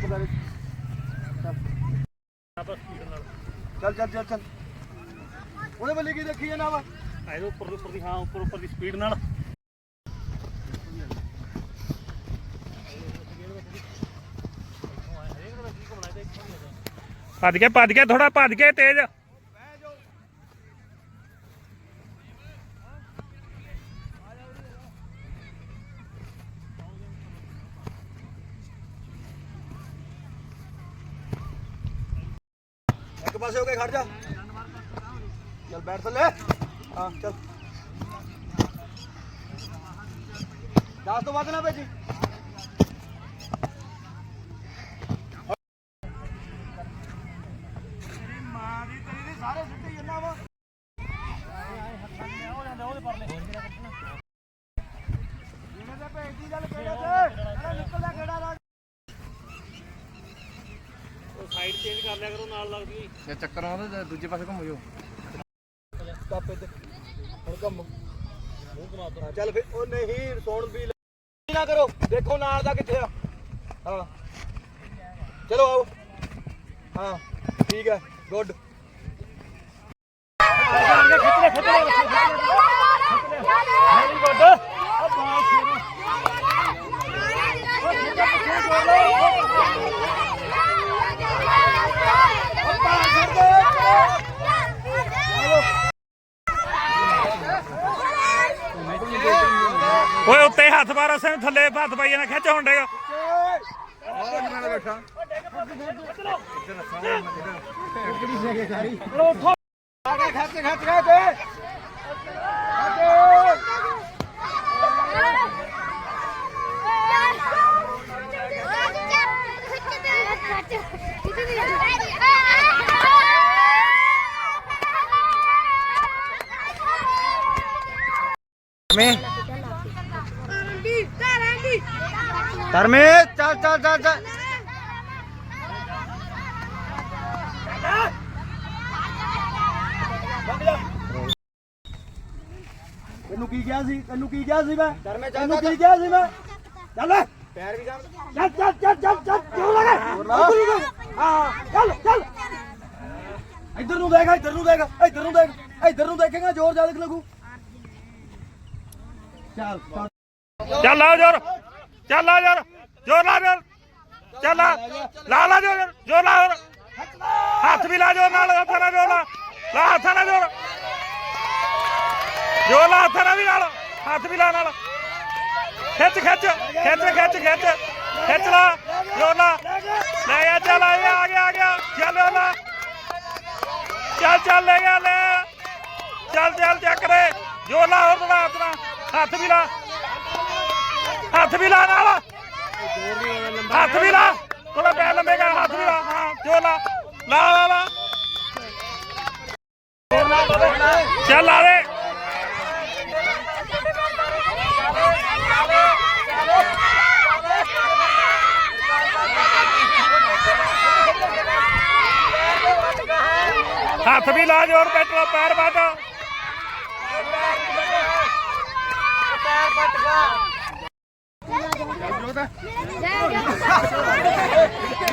ਚੱਲ ਚੱਲ ਚੱਲ ਚੱਲ। ਉਹਦੇ ਵੱਲੇ ਕੀ ਦੇਖੀ ਜਨਾਬ ਆਏ ਉੱਪਰ ਉੱਪਰ ਦੀ, ਹਾਂ, ਉੱਪਰ ਉੱਪਰ ਦੀ ਸਪੀਡ ਨਾਲ। ਭੱਜ ਗਿਆ ਭੱਜ ਗਿਆ ਥੋੜਾ ਭੱਜ ਗਿਆ ਤੇਜ਼। ਇੱਕ ਪਾਸੇ ਹੋ ਕੇ ਖੜ ਜਾ। ਚੱਲ ਬੈਠ ਥੱਲੇ। ਹਾਂ, ਚੱਲ। ਦਸ ਤੋਂ ਵੱਧ ਨਾ ਭੇਜੀ ਤੇਰੀ ਮਾਂ ਦੀ ਤੇਰੀ ਦੀ ਸਾਰੇ ਸਿੱਟੇ ਜੰਨਾ ਵਾ ਜਿਹਨੇ ਤੇ ਭੇਜਦੀ ਚੱਲ ਕਿਹੜੇ ਤੇ ਅਰੇ ਨਿਕਲਦਾ ਕਿਹੜਾ ਦਾ ਸਾਈਡ ਚੇਂਜ ਕਰ ਲਿਆ ਕਰੋ ਨਾਲ ਲੱਗਦੀ ਹੋਈ ਜੇ। ਚੱਕਰ ਆਉਂਦਾ ਤਾਂ ਦੂਜੇ ਪਾਸੇ ਘੁੰਮ ਜਾਓ। ਸਟਾਪ ਇੱਥੇ ਹੁਣ ਕੰਮ ਮੂੰਹ ਘੁਮਾ ਦੋ। ਚੱਲ ਫੇ ਉਹ ਨਹੀਂ ਸੌਣ ਵੀ ਲੈ- ਨਾ ਕਰੋ। ਦੇਖੋ ਨਾਲ ਦਾ ਕਿੱਥੇ ਆ। ਹਾਂ। ਚਲੋ ਆਓ। ਹਾਂ ਠੀਕ ਹੈ। ਗੁੱਡ। ਵੈਰੀ ਗੁੱਡ ਹੱਥ ਮਾਰ ਅਸਾਂ ਥੱਲੇ ਹੱਥ ਪਾਈ ਜਾਣਾ ਖਿੱਚ ਹੁੰਡੇਗਾ ਮੈਂ ਮੈਂ ਧਰਮੇ ਚੱਲ ਚੱਲ ਚੱਲ ਚੱਲ। ਤੈਨੂੰ ਕੀ ਕਿਹਾ ਸੀ? ਤੈਨੂੰ ਕੀ ਕਿਹਾ ਸੀ ਮੈਂ? ਤੈਨੂੰ ਕੀ ਕਿਹਾ ਸੀ ਮੈਂ? ਚੱਲ ਪੈਰ ਵੀ ਕਰ ਚੱਲ ਚੱਲ ਚੱਲ ਚੱਲ ਚੱਲ ਕਿਉਂ ਲਗਾ? ਹਾਂ ਚੱਲ ਚੱਲ। ਇੱਧਰ ਨੂੰ ਦੇਖ ਇੱਧਰ ਨੂੰ ਦੇਖ ਇੱਧਰ ਨੂੰ ਦੇਖ ਇੱਧਰ ਨੂੰ ਦੇਖੇਗਾ ਜ਼ੋਰ ਜ਼ਿਆਦਾ ਲੱਗੂ। ਚੱਲ। ਚੱਲ ਚੱਲ ਆ ਜੋਰ, ਚੱਲ ਆ ਜੋਰ ਜੋਰ ਲਾ ਜੋਰ, ਚੱਲ ਆ, ਲਾ ਲਾ ਜੋਰ ਜੋਰ ਲਾ ਹੋਰ। ਹੱਥ ਵੀ ਲਾ ਜੋਰ ਨਾਲ, ਹੱਥ ਨਾਲ ਜੋਰ ਲਾ ਲਾ ਹੱਥ ਨਾਲ ਜੋਰ। ਜੋਰ ਲਾ ਹੱਥ ਨਾਲ ਵੀ ਨਾਲ, ਹੱਥ ਵੀ ਲਾ ਨਾਲ। ਖਿੱਚ ਖਿੱਚ ਖਿੱਚ ਖਿੱਚ ਖਿੱਚ। ਖਿੱਚ ਲਾ, ਜੋਰ ਲਾ। ਲੈ ਆ ਚੱਲ ਆ ਗਿਆ ਆ ਗਿਆ ਆ ਗਿਆ। ਚੱਲ ਲਾ। ਚੱਲ ਚੱਲ, ਲੈ ਗਿਆ, ਲੈ। ਚੱਲ ਚੱਲ, ਚੱਕ ਰੇ ਜੋਰ ਲਾ ਹੋਰ ਥੋੜਾ ਆਪਣਾ ਹੱਥ ਵੀ ਲਾ। ਹੱਥ ਵੀ ਲਾ ਨਾਲ ਹੱਥ ਵੀ ਲਾ ਥੋੜਾ ਪੈਰ ਲੰਬੇ ਕਰ ਹੱਥ ਵੀ ਲਾ ਹਾਂ ਜੋ ਲਾ ਲਾ ਲਾ ਲਾ ਚੱਲ ਲਾ ਦੇ ਹੱਥ ਵੀ ਲਾ ਜੋਰ ਪੈਟਰੋ ਪੈਰ ਵੱਢ Yeah. 爷爷